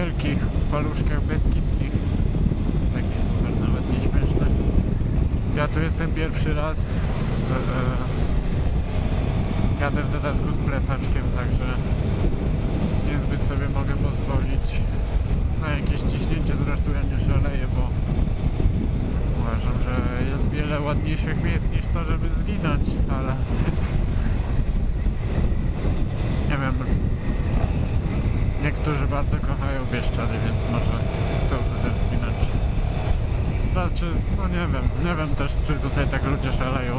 Wielkich Paluszkach Beskidzkich. Taki super, nawet nieśmieszny. Ja tu jestem pierwszy raz. E, e, Jadę w dodatku z plecaczkiem, także niezbyt sobie mogę pozwolić na jakieś ciśnięcie. Zresztą ja nie szaleję, bo Uważam, że jest wiele ładniejszych miejsc niż to, żeby zginąć, ale nie wiem. Niektórzy bardzo kochają Bieszczady, więc może chcą tu też zginąć. Znaczy, no nie wiem, nie wiem też, czy tutaj tak ludzie szaleją.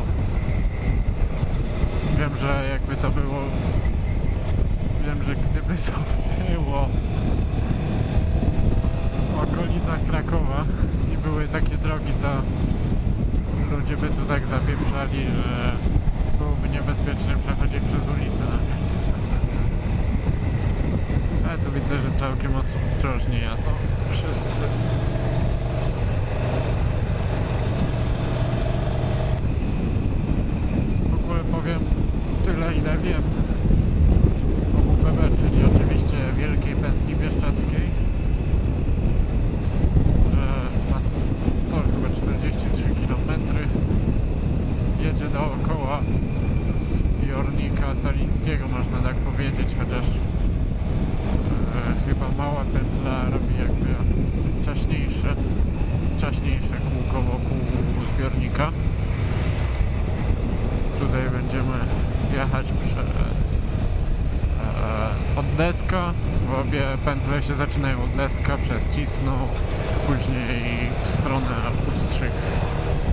Wiem, że jakby to było... Wiem, że gdyby to było w okolicach Krakowa i były takie drogi, to ludzie by tu tak zapieprzali, że byłoby niebezpiecznie przechodzić przez ulicę. Ale tu widzę, że całkiem ostrożnie jadą wszyscy. W ogóle powiem tyle, ile wiem pętle się zaczynają od Deska przez Cisną, później w stronę Ustrzych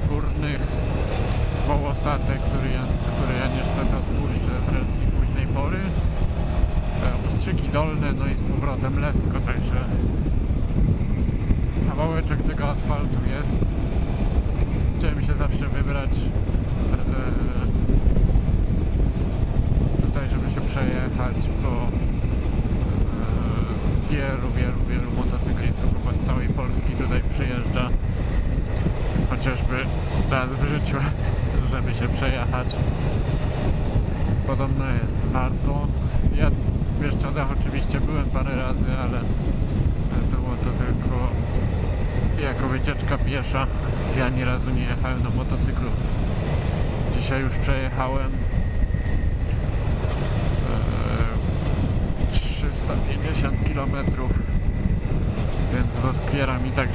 Górnych, Wołosate, który ja, który ja niestety odpuszczę z racji późnej pory, e, Ustrzyki Dolne, no i z powrotem Lesko, także kawałeczek tego asfaltu jest. Chciałem się zawsze wybrać e, tutaj, żeby się przejechać, bo wielu, wielu motocyklistów chyba z całej Polski tutaj przyjeżdża chociażby raz w życiu, żeby się przejechać. Podobno jest warto. Ja w Bieszczadach oczywiście byłem parę razy, ale było to tylko jako wycieczka piesza. Ja ani razu nie jechałem na motocyklu. Dzisiaj już przejechałem 350 km więc doskwiera mi tak,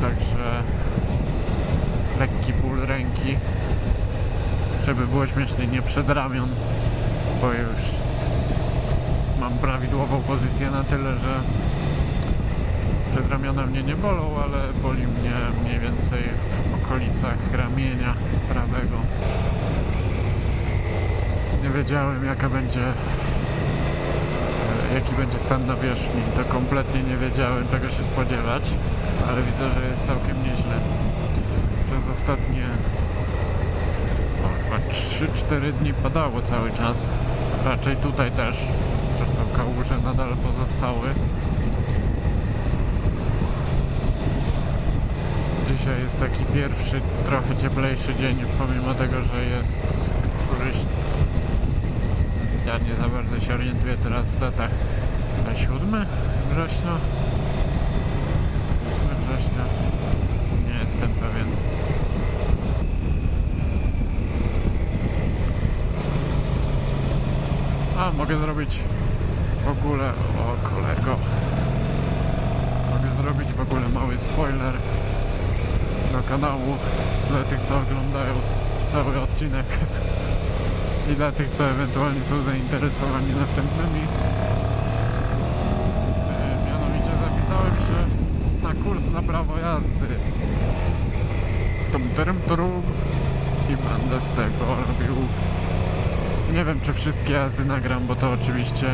także lekki ból ręki żeby było śmiesznie nie przed ramion bo już mam prawidłową pozycję na tyle, że przedramiona mnie nie bolą, ale boli mnie mniej więcej w okolicach ramienia prawego. Nie wiedziałem jaka będzie jaki będzie stan nawierzchni to kompletnie nie wiedziałem czego się spodziewać ale widzę, że jest całkiem nieźle. Przez ostatnie chyba 3-4 dni padało cały czas. Raczej tutaj też. Zresztą kałuże nadal pozostały. Dzisiaj jest taki pierwszy trochę cieplejszy dzień pomimo tego, że jest któryś ja nie za bardzo się orientuję teraz w datach. A 7 września? 8 września? Nie jestem pewien. A, mogę zrobić w ogóle, o kolego, mogę zrobić w ogóle mały spoiler do kanału dla tych, co oglądają cały odcinek i dla tych, co ewentualnie są zainteresowani następnymi. E, Mianowicie zapisałem się na kurs na prawo jazdy. Tum, trum. I będę z tego robił. Nie wiem, czy wszystkie jazdy nagram, bo to oczywiście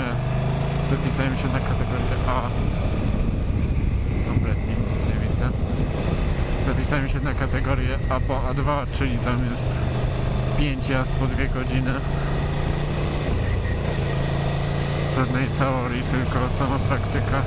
zapisałem się na kategorię A. Kompletnie nic nie widzę. Zapisałem się na kategorię A po A2, czyli tam jest 5 jazd po 2 godziny. Żadnej teorii, tylko sama praktyka.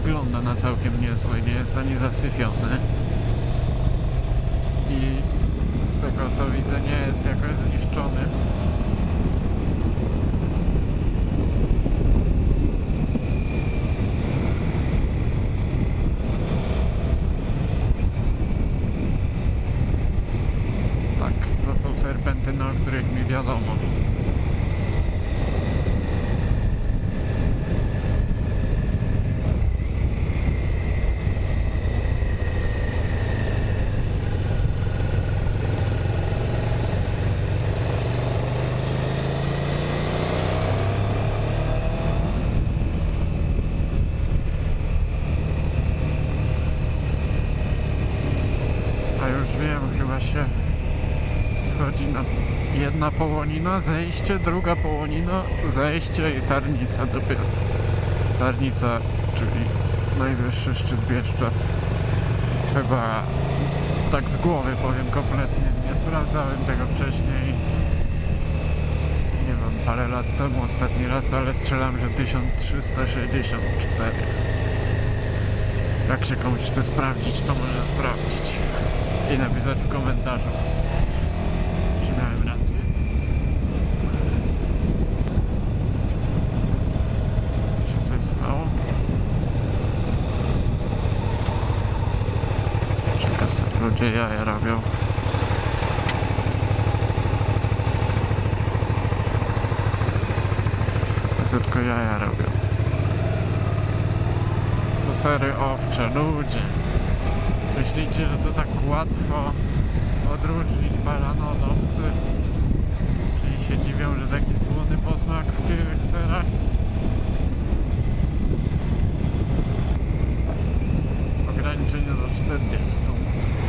wygląda na całkiem niezły, nie jest ani zasyfiony. I z tego co widzę nie jest jakoś zniszczony. Tak, to są serpentyny, o których mi wiadomo. A już wiem, chyba się schodzi na jedna połonina, zejście, druga połonina, zejście i tarnica dopiero. Tarnica, czyli najwyższy szczyt Bieszczad. Chyba tak z głowy powiem kompletnie, nie sprawdzałem tego wcześniej. Nie wiem, parę lat temu ostatni raz, ale strzelam, że 1364. Jak się komuś chce sprawdzić, to może sprawdzić i napisać w komentarzu, czy miałem rację. Czy coś stało? Czy to ludzie jaja robią? To tylko jaja robią. To sery owcze, ludzie. Myślicie, że to tak łatwo odróżnić baran od owcy? Czyli się dziwią, że taki słony posmak w tych serach? Ograniczenie do 40.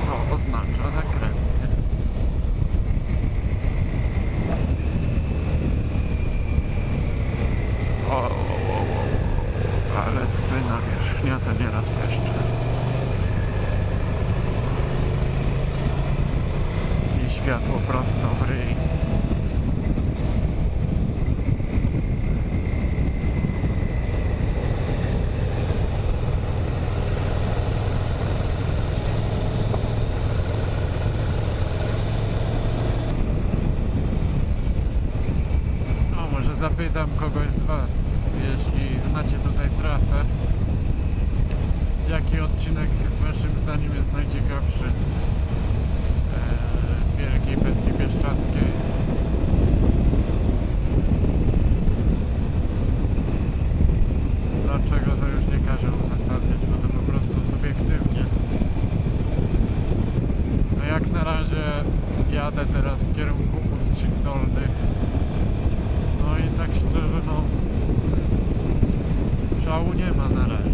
To oznacza zakręty. O, o, o, o. Ale tutaj nawierzchnia to nieraz peszczy. i światło prosto w ryj. No, może zapytam kogoś z Was, jeśli znacie tutaj trasę, jaki odcinek Waszym zdaniem jest najciekawszy? e, Wielkiej Pętli Bieszczadzkiej. Dlaczego to już nie każę uzasadniać, bo to po prostu subiektywnie. No jak na razie jadę teraz w kierunku Ustrzyk Dolnych. No i tak szczerze no szału nie ma na razie.